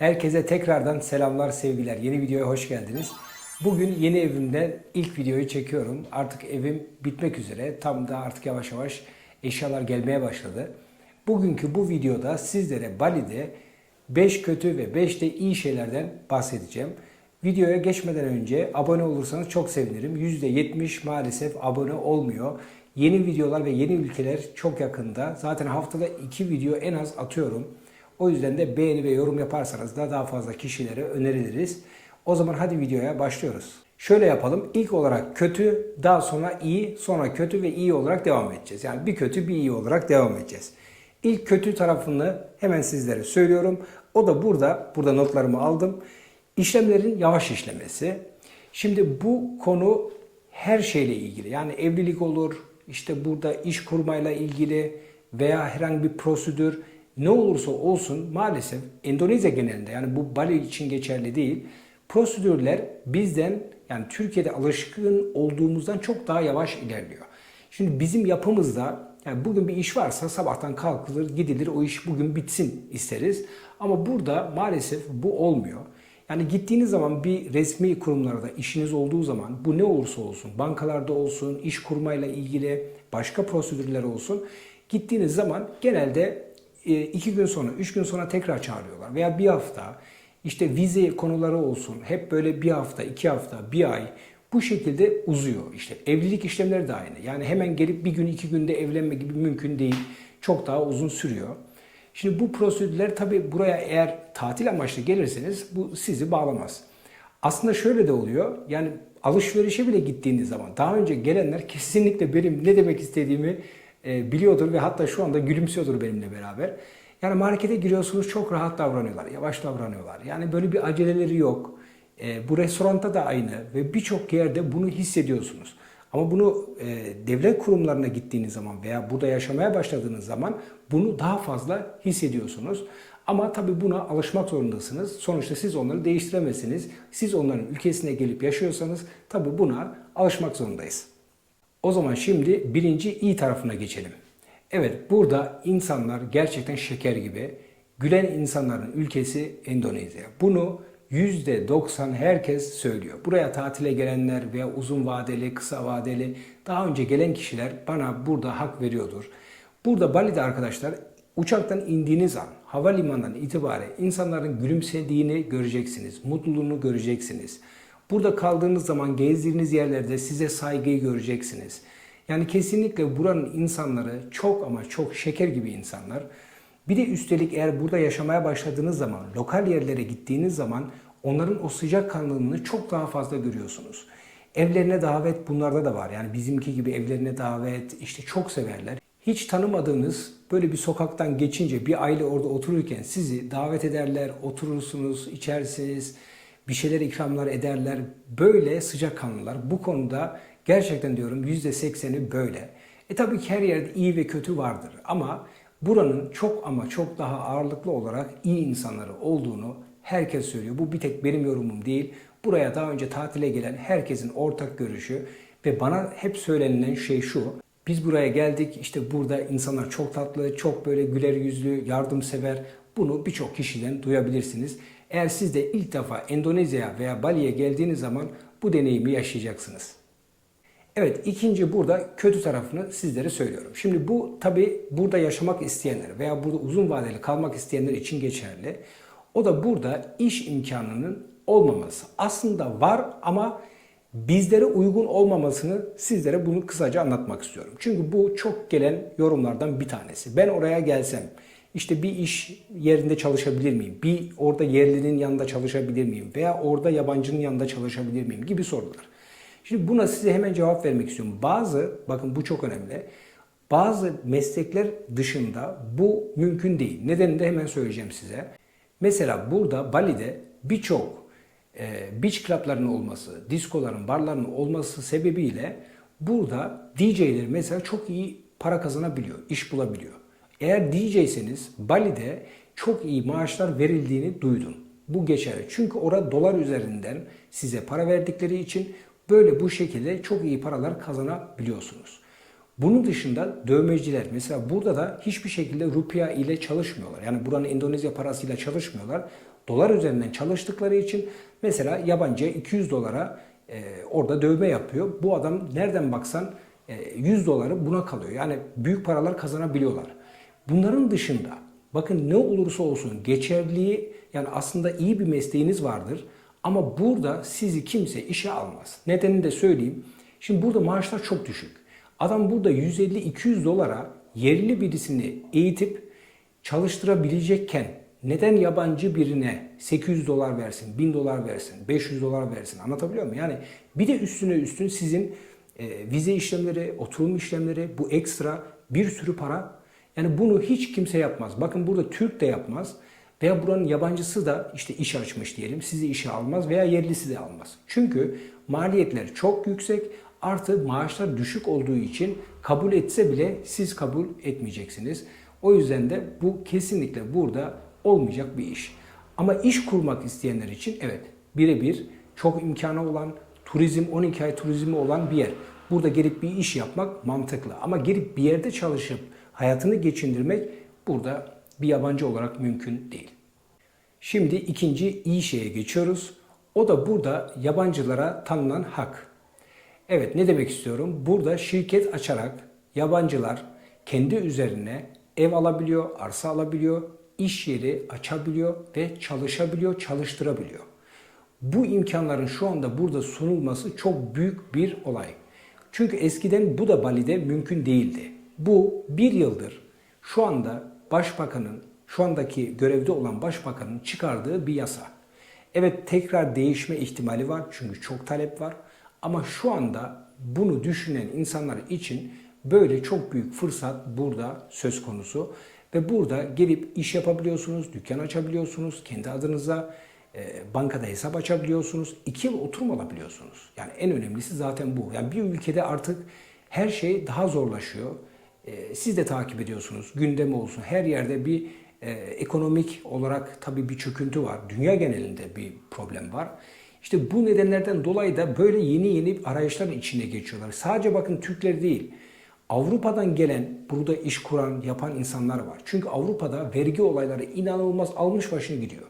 Herkese tekrardan selamlar, sevgiler. Yeni videoya hoş geldiniz. Bugün yeni evimde ilk videoyu çekiyorum. Artık evim bitmek üzere. Tam da artık yavaş yavaş eşyalar gelmeye başladı. Bugünkü bu videoda sizlere Bali'de 5 kötü ve 5 de iyi şeylerden bahsedeceğim. Videoya geçmeden önce abone olursanız çok sevinirim. %70 maalesef abone olmuyor. Yeni videolar ve yeni ülkeler çok yakında. Zaten haftada 2 video en az atıyorum. O yüzden de beğeni ve yorum yaparsanız da daha fazla kişilere öneriliriz. O zaman hadi videoya başlıyoruz. Şöyle yapalım. İlk olarak kötü, daha sonra iyi, sonra kötü ve iyi olarak devam edeceğiz. Yani bir kötü bir iyi olarak devam edeceğiz. İlk kötü tarafını hemen sizlere söylüyorum. O da burada, burada notlarımı aldım. İşlemlerin yavaş işlemesi. Şimdi bu konu her şeyle ilgili. Yani evlilik olur, işte burada iş kurmayla ilgili veya herhangi bir prosedür ne olursa olsun maalesef Endonezya genelinde yani bu Bali için geçerli değil. Prosedürler bizden yani Türkiye'de alışkın olduğumuzdan çok daha yavaş ilerliyor. Şimdi bizim yapımızda yani bugün bir iş varsa sabahtan kalkılır, gidilir, o iş bugün bitsin isteriz. Ama burada maalesef bu olmuyor. Yani gittiğiniz zaman bir resmi kurumlarda işiniz olduğu zaman bu ne olursa olsun, bankalarda olsun, iş kurmayla ilgili başka prosedürler olsun, gittiğiniz zaman genelde iki gün sonra, üç gün sonra tekrar çağırıyorlar veya bir hafta işte vize konuları olsun hep böyle bir hafta, iki hafta, bir ay bu şekilde uzuyor. İşte evlilik işlemleri de aynı. Yani hemen gelip bir gün iki günde evlenme gibi mümkün değil. Çok daha uzun sürüyor. Şimdi bu prosedürler tabi buraya eğer tatil amaçlı gelirseniz bu sizi bağlamaz. Aslında şöyle de oluyor. Yani alışverişe bile gittiğiniz zaman daha önce gelenler kesinlikle benim ne demek istediğimi e, biliyordur ve hatta şu anda gülümsüyordur benimle beraber. Yani markete giriyorsunuz çok rahat davranıyorlar, yavaş davranıyorlar. Yani böyle bir aceleleri yok. E, bu restoranda da aynı ve birçok yerde bunu hissediyorsunuz. Ama bunu e, devlet kurumlarına gittiğiniz zaman veya burada yaşamaya başladığınız zaman bunu daha fazla hissediyorsunuz. Ama tabii buna alışmak zorundasınız. Sonuçta siz onları değiştiremezsiniz. Siz onların ülkesine gelip yaşıyorsanız tabii buna alışmak zorundayız. O zaman şimdi birinci iyi tarafına geçelim. Evet burada insanlar gerçekten şeker gibi. Gülen insanların ülkesi Endonezya. Bunu %90 herkes söylüyor. Buraya tatile gelenler veya uzun vadeli, kısa vadeli daha önce gelen kişiler bana burada hak veriyordur. Burada Bali'de arkadaşlar uçaktan indiğiniz an havalimanından itibaren insanların gülümsediğini göreceksiniz. Mutluluğunu göreceksiniz. Burada kaldığınız zaman gezdiğiniz yerlerde size saygıyı göreceksiniz. Yani kesinlikle buranın insanları çok ama çok şeker gibi insanlar. Bir de üstelik eğer burada yaşamaya başladığınız zaman, lokal yerlere gittiğiniz zaman onların o sıcakkanlılığını çok daha fazla görüyorsunuz. Evlerine davet bunlarda da var. Yani bizimki gibi evlerine davet işte çok severler. Hiç tanımadığınız böyle bir sokaktan geçince bir aile orada otururken sizi davet ederler, oturursunuz, içersiniz, bir şeyler ikramlar ederler. Böyle sıcakkanlılar. Bu konuda gerçekten diyorum %80'i böyle. E tabii ki her yerde iyi ve kötü vardır ama buranın çok ama çok daha ağırlıklı olarak iyi insanları olduğunu herkes söylüyor. Bu bir tek benim yorumum değil. Buraya daha önce tatile gelen herkesin ortak görüşü ve bana hep söylenilen şey şu. Biz buraya geldik işte burada insanlar çok tatlı, çok böyle güler yüzlü, yardımsever. Bunu birçok kişiden duyabilirsiniz. Eğer siz de ilk defa Endonezya veya Bali'ye geldiğiniz zaman bu deneyimi yaşayacaksınız. Evet ikinci burada kötü tarafını sizlere söylüyorum. Şimdi bu tabi burada yaşamak isteyenler veya burada uzun vadeli kalmak isteyenler için geçerli. O da burada iş imkanının olmaması. Aslında var ama bizlere uygun olmamasını sizlere bunu kısaca anlatmak istiyorum. Çünkü bu çok gelen yorumlardan bir tanesi. Ben oraya gelsem işte bir iş yerinde çalışabilir miyim? Bir orada yerlinin yanında çalışabilir miyim? Veya orada yabancının yanında çalışabilir miyim? Gibi sorular. Şimdi buna size hemen cevap vermek istiyorum. Bazı, bakın bu çok önemli. Bazı meslekler dışında bu mümkün değil. Nedenini de hemen söyleyeceğim size. Mesela burada Bali'de birçok e, beach club'ların olması, diskoların, barların olması sebebiyle burada DJ'ler mesela çok iyi para kazanabiliyor, iş bulabiliyor. Eğer DJ'seniz Bali'de çok iyi maaşlar verildiğini duydum. Bu geçerli. Çünkü orada dolar üzerinden size para verdikleri için böyle bu şekilde çok iyi paralar kazanabiliyorsunuz. Bunun dışında dövmeciler mesela burada da hiçbir şekilde rupiya ile çalışmıyorlar. Yani buranın Endonezya parasıyla çalışmıyorlar. dolar üzerinden çalıştıkları için mesela yabancı 200 dolara e, orada dövme yapıyor. Bu adam nereden baksan e, 100 doları buna kalıyor. Yani büyük paralar kazanabiliyorlar. Bunların dışında bakın ne olursa olsun geçerliği yani aslında iyi bir mesleğiniz vardır ama burada sizi kimse işe almaz. Nedenini de söyleyeyim. Şimdi burada maaşlar çok düşük. Adam burada 150-200 dolara yerli birisini eğitip çalıştırabilecekken neden yabancı birine 800 dolar versin, 1000 dolar versin, 500 dolar versin anlatabiliyor muyum? Yani bir de üstüne üstün sizin e, vize işlemleri, oturum işlemleri, bu ekstra bir sürü para. Yani bunu hiç kimse yapmaz. Bakın burada Türk de yapmaz. Veya buranın yabancısı da işte iş açmış diyelim sizi işe almaz veya yerlisi de almaz. Çünkü maliyetler çok yüksek artı maaşlar düşük olduğu için kabul etse bile siz kabul etmeyeceksiniz. O yüzden de bu kesinlikle burada olmayacak bir iş. Ama iş kurmak isteyenler için evet birebir çok imkanı olan turizm 12 ay turizmi olan bir yer. Burada gelip bir iş yapmak mantıklı. Ama gelip bir yerde çalışıp hayatını geçindirmek burada bir yabancı olarak mümkün değil. Şimdi ikinci iyi şeye geçiyoruz. O da burada yabancılara tanınan hak. Evet ne demek istiyorum? Burada şirket açarak yabancılar kendi üzerine ev alabiliyor, arsa alabiliyor, iş yeri açabiliyor ve çalışabiliyor, çalıştırabiliyor. Bu imkanların şu anda burada sunulması çok büyük bir olay. Çünkü eskiden bu da Bali'de mümkün değildi. Bu bir yıldır şu anda başbakanın, şu andaki görevde olan başbakanın çıkardığı bir yasa. Evet tekrar değişme ihtimali var çünkü çok talep var. Ama şu anda bunu düşünen insanlar için böyle çok büyük fırsat burada söz konusu. Ve burada gelip iş yapabiliyorsunuz, dükkan açabiliyorsunuz, kendi adınıza bankada hesap açabiliyorsunuz, iki yıl oturum alabiliyorsunuz. Yani en önemlisi zaten bu. Yani bir ülkede artık her şey daha zorlaşıyor. E, siz de takip ediyorsunuz, gündemi olsun. Her yerde bir e, ekonomik olarak tabii bir çöküntü var. Dünya genelinde bir problem var. İşte bu nedenlerden dolayı da böyle yeni yeni arayışların içine geçiyorlar. Sadece bakın Türkler değil. Avrupa'dan gelen, burada iş kuran, yapan insanlar var. Çünkü Avrupa'da vergi olayları inanılmaz almış başını gidiyor.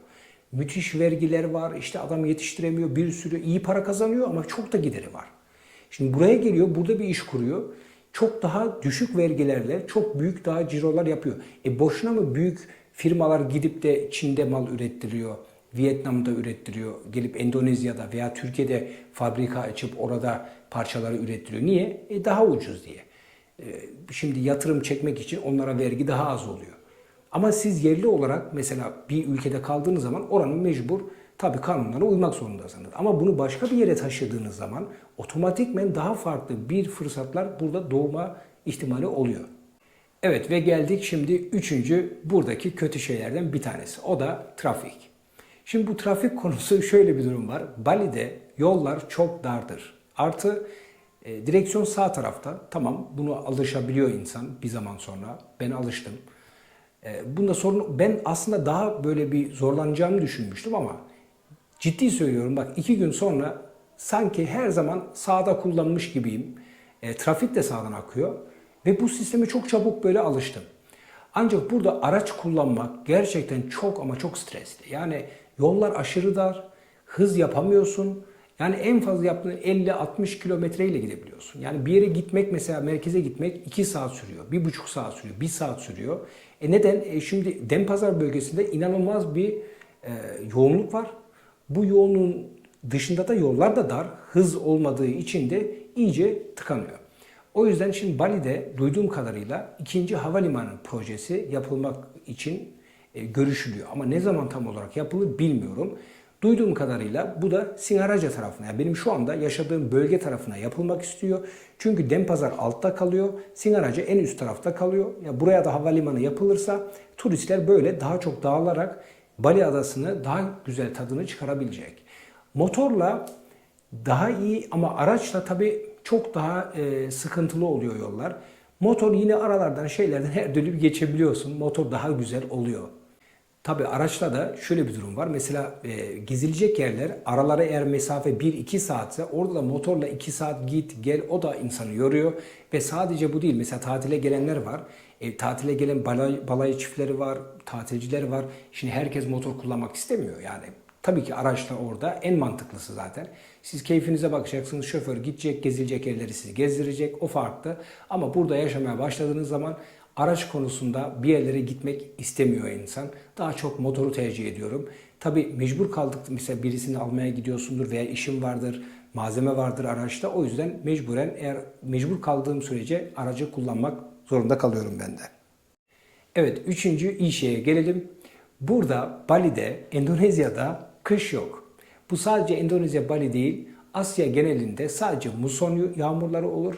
Müthiş vergiler var, işte adam yetiştiremiyor, bir sürü iyi para kazanıyor ama çok da gideri var. Şimdi buraya geliyor, burada bir iş kuruyor. Çok daha düşük vergilerle çok büyük daha cirolar yapıyor. E boşuna mı büyük firmalar gidip de Çin'de mal ürettiriyor, Vietnam'da ürettiriyor, gelip Endonezya'da veya Türkiye'de fabrika açıp orada parçaları ürettiriyor. Niye? E daha ucuz diye. E, şimdi yatırım çekmek için onlara vergi daha az oluyor. Ama siz yerli olarak mesela bir ülkede kaldığınız zaman oranın mecbur tabii kanunlara uymak zorundasınız. Ama bunu başka bir yere taşıdığınız zaman otomatikmen daha farklı bir fırsatlar burada doğma ihtimali oluyor. Evet ve geldik şimdi üçüncü buradaki kötü şeylerden bir tanesi. O da trafik. Şimdi bu trafik konusu şöyle bir durum var. Bali'de yollar çok dardır. Artı e, direksiyon sağ tarafta. Tamam bunu alışabiliyor insan bir zaman sonra. Ben alıştım. E, bunda sorun ben aslında daha böyle bir zorlanacağımı düşünmüştüm ama ciddi söylüyorum bak iki gün sonra sanki her zaman sağda kullanmış gibiyim. E, trafik de sağdan akıyor ve bu sisteme çok çabuk böyle alıştım. Ancak burada araç kullanmak gerçekten çok ama çok stresli. Yani yollar aşırı dar, hız yapamıyorsun. Yani en fazla yaptığın 50-60 kilometreyle gidebiliyorsun. Yani bir yere gitmek mesela merkeze gitmek 2 saat sürüyor, 1,5 saat sürüyor, 1 saat sürüyor. E neden? E şimdi Denpazar bölgesinde inanılmaz bir e, yoğunluk var. Bu yoğunluğun dışında da yollar da dar, hız olmadığı için de iyice tıkanıyor. O yüzden şimdi Bali'de duyduğum kadarıyla ikinci havalimanı projesi yapılmak için e, görüşülüyor. Ama ne zaman tam olarak yapılır bilmiyorum. Duyduğum kadarıyla bu da Singaraja tarafına, yani benim şu anda yaşadığım bölge tarafına yapılmak istiyor. Çünkü Denpazar altta kalıyor, Singaraja en üst tarafta kalıyor. Ya buraya da havalimanı yapılırsa turistler böyle daha çok dağılarak Bali adasını daha güzel tadını çıkarabilecek. Motorla daha iyi ama araçla tabii çok daha e, sıkıntılı oluyor yollar. Motor yine aralardan şeylerden her türlü geçebiliyorsun. Motor daha güzel oluyor. Tabi araçla da şöyle bir durum var. Mesela e, gezilecek yerler aralara eğer mesafe 1-2 saatse orada da motorla 2 saat git gel o da insanı yoruyor. Ve sadece bu değil. Mesela tatile gelenler var. E, tatile gelen balay, balayı çiftleri var, tatilciler var. Şimdi herkes motor kullanmak istemiyor yani. Tabii ki araçla orada en mantıklısı zaten. Siz keyfinize bakacaksınız. Şoför gidecek, gezilecek yerleri sizi gezdirecek. O farklı. Ama burada yaşamaya başladığınız zaman araç konusunda bir yerlere gitmek istemiyor insan. Daha çok motoru tercih ediyorum. Tabii mecbur kaldık mesela birisini almaya gidiyorsundur veya işim vardır, malzeme vardır araçta. O yüzden mecburen eğer mecbur kaldığım sürece aracı kullanmak zorunda kalıyorum ben de. Evet, üçüncü iyi şeye gelelim. Burada Bali'de, Endonezya'da kış yok. Bu sadece Endonezya, Bali değil, Asya genelinde sadece muson yağmurları olur.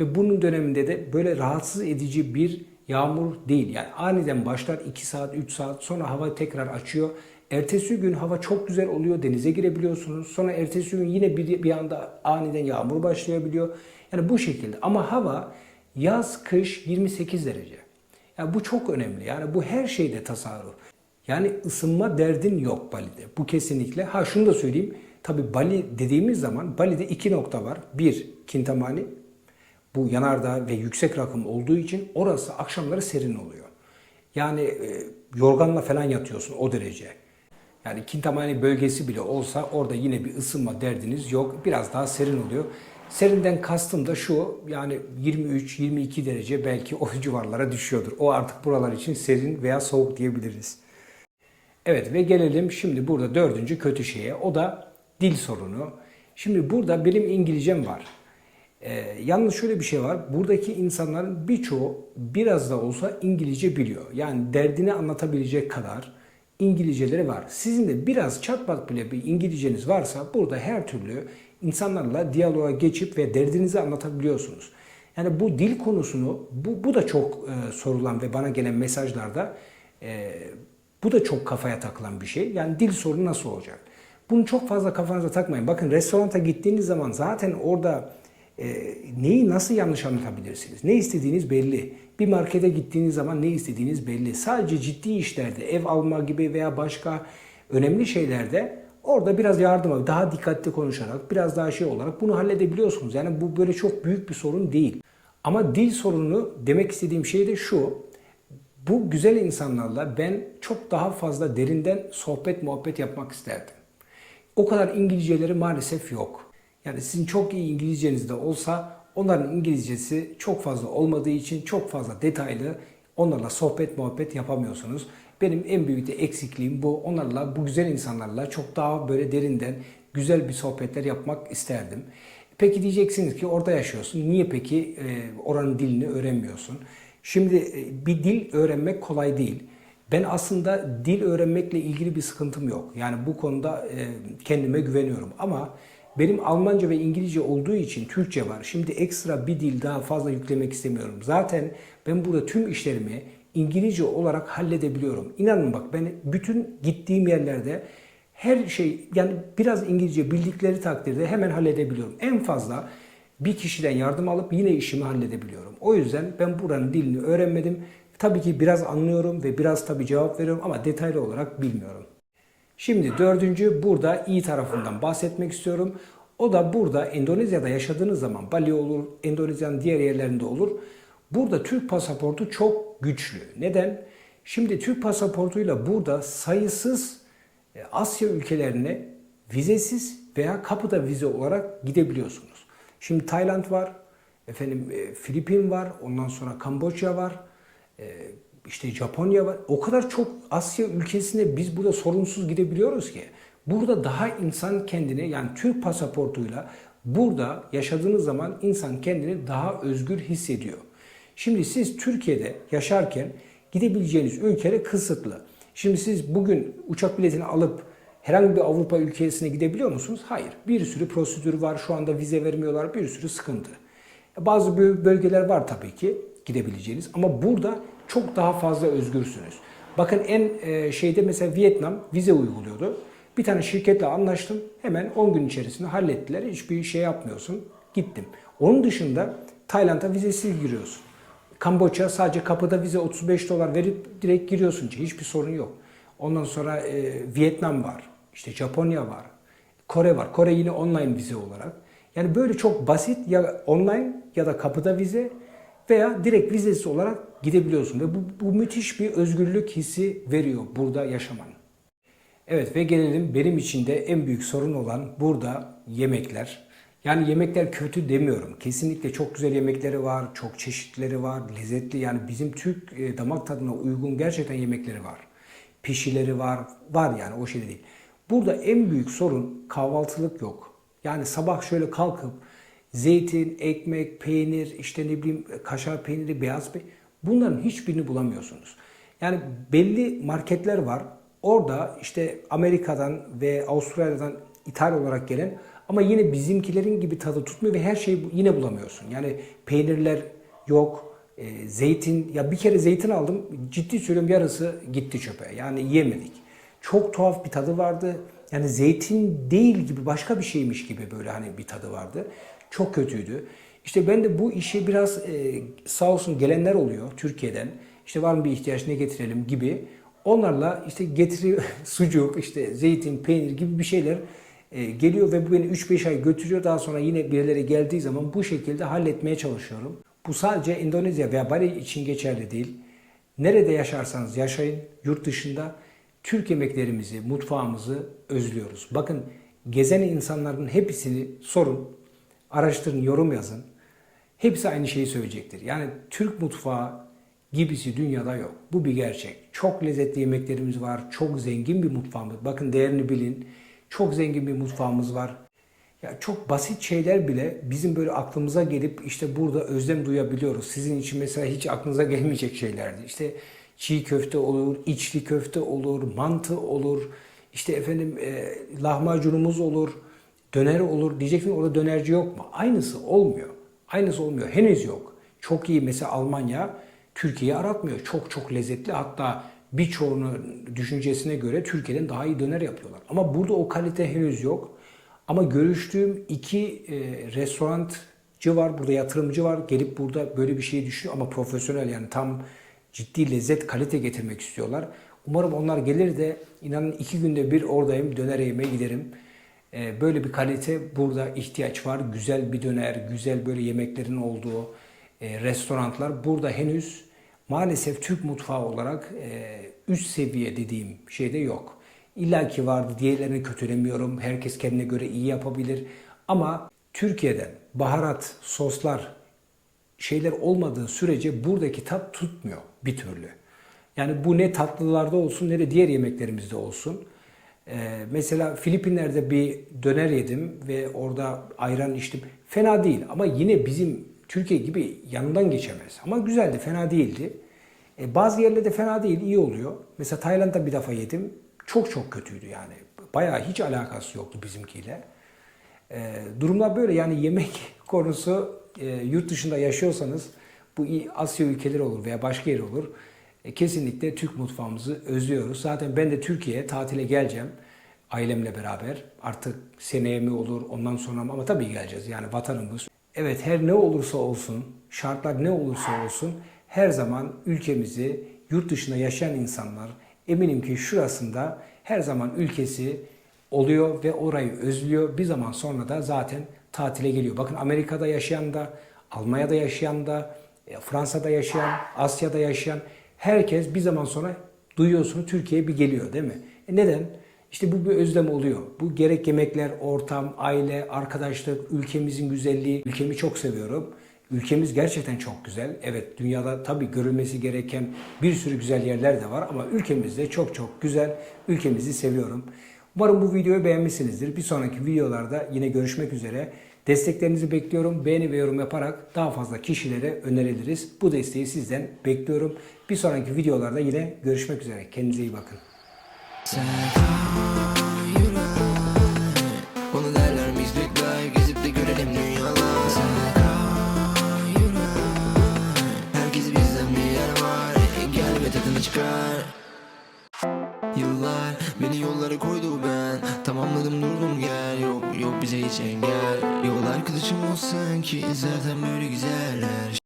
Ve bunun döneminde de böyle rahatsız edici bir yağmur değil. Yani aniden başlar 2 saat, 3 saat sonra hava tekrar açıyor. Ertesi gün hava çok güzel oluyor, denize girebiliyorsunuz. Sonra ertesi gün yine bir, bir anda aniden yağmur başlayabiliyor. Yani bu şekilde. Ama hava yaz, kış 28 derece. Yani bu çok önemli. Yani bu her şeyde tasarruf. Yani ısınma derdin yok Bali'de. Bu kesinlikle. Ha şunu da söyleyeyim. Tabi Bali dediğimiz zaman Bali'de iki nokta var. Bir, Kintamani. Bu yanardağ ve yüksek rakım olduğu için orası akşamları serin oluyor. Yani e, yorganla falan yatıyorsun o derece. Yani Kintamani bölgesi bile olsa orada yine bir ısınma derdiniz yok. Biraz daha serin oluyor. Serinden kastım da şu yani 23-22 derece belki o civarlara düşüyordur. O artık buralar için serin veya soğuk diyebiliriz. Evet ve gelelim şimdi burada dördüncü kötü şeye. O da dil sorunu. Şimdi burada benim İngilizcem var. Ee, yalnız şöyle bir şey var. Buradaki insanların birçoğu biraz da olsa İngilizce biliyor. Yani derdini anlatabilecek kadar İngilizceleri var. Sizin de biraz çatpat bile bir İngilizceniz varsa burada her türlü insanlarla diyaloğa geçip ve derdinizi anlatabiliyorsunuz. Yani bu dil konusunu, bu, bu da çok e, sorulan ve bana gelen mesajlarda e, bu da çok kafaya takılan bir şey. Yani dil sorunu nasıl olacak? Bunu çok fazla kafanıza takmayın. Bakın restoranta gittiğiniz zaman zaten orada e, neyi nasıl yanlış anlatabilirsiniz? Ne istediğiniz belli. Bir markete gittiğiniz zaman ne istediğiniz belli. Sadece ciddi işlerde, ev alma gibi veya başka önemli şeylerde orada biraz yardıma, daha dikkatli konuşarak, biraz daha şey olarak bunu halledebiliyorsunuz. Yani bu böyle çok büyük bir sorun değil. Ama dil sorunu demek istediğim şey de şu. Bu güzel insanlarla ben çok daha fazla derinden sohbet muhabbet yapmak isterdim. O kadar İngilizceleri maalesef yok. Yani sizin çok iyi İngilizceniz de olsa onların İngilizcesi çok fazla olmadığı için çok fazla detaylı onlarla sohbet muhabbet yapamıyorsunuz. Benim en büyük de eksikliğim bu. Onlarla, bu güzel insanlarla çok daha böyle derinden güzel bir sohbetler yapmak isterdim. Peki diyeceksiniz ki orada yaşıyorsun. Niye peki e, oranın dilini öğrenmiyorsun? Şimdi e, bir dil öğrenmek kolay değil. Ben aslında dil öğrenmekle ilgili bir sıkıntım yok. Yani bu konuda e, kendime güveniyorum. Ama benim Almanca ve İngilizce olduğu için Türkçe var. Şimdi ekstra bir dil daha fazla yüklemek istemiyorum. Zaten ben burada tüm işlerimi İngilizce olarak halledebiliyorum. İnanın bak ben bütün gittiğim yerlerde her şey yani biraz İngilizce bildikleri takdirde hemen halledebiliyorum. En fazla bir kişiden yardım alıp yine işimi halledebiliyorum. O yüzden ben buranın dilini öğrenmedim. Tabii ki biraz anlıyorum ve biraz tabii cevap veriyorum ama detaylı olarak bilmiyorum. Şimdi dördüncü burada iyi tarafından bahsetmek istiyorum. O da burada Endonezya'da yaşadığınız zaman Bali olur, Endonezya'nın diğer yerlerinde olur. Burada Türk pasaportu çok güçlü. Neden? Şimdi Türk pasaportuyla burada sayısız e, Asya ülkelerine vizesiz veya kapıda vize olarak gidebiliyorsunuz. Şimdi Tayland var, efendim e, Filipin var, ondan sonra Kamboçya var, e, işte Japonya var. O kadar çok Asya ülkesine biz burada sorunsuz gidebiliyoruz ki. Burada daha insan kendini yani Türk pasaportuyla burada yaşadığınız zaman insan kendini daha özgür hissediyor. Şimdi siz Türkiye'de yaşarken gidebileceğiniz ülkeler kısıtlı. Şimdi siz bugün uçak biletini alıp herhangi bir Avrupa ülkesine gidebiliyor musunuz? Hayır. Bir sürü prosedür var. Şu anda vize vermiyorlar. Bir sürü sıkıntı. Bazı bölgeler var tabii ki gidebileceğiniz ama burada çok daha fazla özgürsünüz. Bakın en e, şeyde mesela Vietnam vize uyguluyordu. Bir tane şirketle anlaştım. Hemen 10 gün içerisinde hallettiler. Hiçbir şey yapmıyorsun. Gittim. Onun dışında Tayland'a vizesiz giriyorsun. Kamboçya sadece kapıda vize 35 dolar verip direkt giriyorsun. Hiçbir sorun yok. Ondan sonra e, Vietnam var. İşte Japonya var. Kore var. Kore yine online vize olarak. Yani böyle çok basit ya online ya da kapıda vize veya direkt vizesiz olarak gidebiliyorsun ve bu, bu müthiş bir özgürlük hissi veriyor burada yaşaman. Evet ve gelelim benim için de en büyük sorun olan burada yemekler. Yani yemekler kötü demiyorum. Kesinlikle çok güzel yemekleri var, çok çeşitleri var, lezzetli. Yani bizim Türk e, damak tadına uygun gerçekten yemekleri var. Pişileri var, var yani o şey değil. Burada en büyük sorun kahvaltılık yok. Yani sabah şöyle kalkıp zeytin, ekmek, peynir, işte ne bileyim kaşar peyniri, beyaz peynir bunların hiçbirini bulamıyorsunuz. Yani belli marketler var. Orada işte Amerika'dan ve Avustralya'dan ithal olarak gelen ama yine bizimkilerin gibi tadı tutmuyor ve her şeyi yine bulamıyorsun. Yani peynirler yok, e, zeytin ya bir kere zeytin aldım ciddi söylüyorum yarısı gitti çöpe. Yani yiyemedik. Çok tuhaf bir tadı vardı. Yani zeytin değil gibi başka bir şeymiş gibi böyle hani bir tadı vardı. Çok kötüydü. İşte ben de bu işi biraz e, sağ olsun gelenler oluyor Türkiye'den. İşte var mı bir ihtiyaç ne getirelim gibi. Onlarla işte getiri sucuk, işte zeytin, peynir gibi bir şeyler e, geliyor ve bu beni 3-5 ay götürüyor. Daha sonra yine birileri geldiği zaman bu şekilde halletmeye çalışıyorum. Bu sadece Endonezya veya Bali için geçerli değil. Nerede yaşarsanız yaşayın, yurt dışında Türk yemeklerimizi, mutfağımızı özlüyoruz. Bakın gezen insanların hepsini sorun, araştırın, yorum yazın. Hepsi aynı şeyi söyleyecektir. Yani Türk mutfağı gibisi dünyada yok. Bu bir gerçek. Çok lezzetli yemeklerimiz var. Çok zengin bir mutfağımız. Bakın değerini bilin. Çok zengin bir mutfağımız var. Ya çok basit şeyler bile bizim böyle aklımıza gelip işte burada özlem duyabiliyoruz. Sizin için mesela hiç aklınıza gelmeyecek şeylerdi. İşte çiğ köfte olur, içli köfte olur, mantı olur, işte efendim e, lahmacunumuz olur, döner olur. Diyeceksin orada dönerci yok mu? Aynısı olmuyor. Aynısı olmuyor. Henüz yok. Çok iyi mesela Almanya Türkiye'yi aratmıyor. Çok çok lezzetli. Hatta birçoğunu düşüncesine göre Türkiye'den daha iyi döner yapıyorlar. Ama burada o kalite henüz yok. Ama görüştüğüm iki e, restorancı var, burada yatırımcı var. Gelip burada böyle bir şey düşünüyor ama profesyonel yani tam ciddi lezzet, kalite getirmek istiyorlar. Umarım onlar gelir de inanın iki günde bir oradayım, döner yemeye giderim. E, böyle bir kalite burada ihtiyaç var. Güzel bir döner, güzel böyle yemeklerin olduğu e, restoranlar burada henüz maalesef Türk mutfağı olarak e, üst seviye dediğim şeyde yok. İlla ki vardı diğerlerini kötülemiyorum. Herkes kendine göre iyi yapabilir. Ama Türkiye'den baharat, soslar şeyler olmadığı sürece buradaki tat tutmuyor bir türlü. Yani bu ne tatlılarda olsun ne de diğer yemeklerimizde olsun. Ee, mesela Filipinler'de bir döner yedim ve orada ayran içtim. Fena değil ama yine bizim Türkiye gibi yanından geçemez. Ama güzeldi, fena değildi. E, bazı yerlerde fena değil, iyi oluyor. Mesela Tayland'da bir defa yedim. Çok çok kötüydü yani. Bayağı hiç alakası yoktu bizimkiyle. E, durumlar böyle yani yemek konusu e, yurt dışında yaşıyorsanız bu Asya ülkeleri olur veya başka yer olur. E, kesinlikle Türk mutfağımızı özlüyoruz. Zaten ben de Türkiye'ye tatile geleceğim ailemle beraber. Artık seneye mi olur ondan sonra mı ama tabii geleceğiz yani vatanımız. Evet her ne olursa olsun, şartlar ne olursa olsun her zaman ülkemizi yurt dışında yaşayan insanlar eminim ki şurasında her zaman ülkesi oluyor ve orayı özlüyor. Bir zaman sonra da zaten tatile geliyor. Bakın Amerika'da yaşayan da, Almanya'da yaşayan da, e, Fransa'da yaşayan, Asya'da yaşayan herkes bir zaman sonra duyuyorsunuz Türkiye'ye bir geliyor değil mi? E neden? İşte bu bir özlem oluyor. Bu gerek yemekler, ortam, aile, arkadaşlık, ülkemizin güzelliği. Ülkemi çok seviyorum. Ülkemiz gerçekten çok güzel. Evet dünyada tabii görülmesi gereken bir sürü güzel yerler de var ama ülkemiz de çok çok güzel. Ülkemizi seviyorum. Umarım bu videoyu beğenmişsinizdir. Bir sonraki videolarda yine görüşmek üzere. Desteklerinizi bekliyorum. Beğeni ve yorum yaparak daha fazla kişilere öneriliriz. Bu desteği sizden bekliyorum. Bir sonraki videolarda yine görüşmek üzere. Kendinize iyi bakın. Sen ki zaten böyle güzeller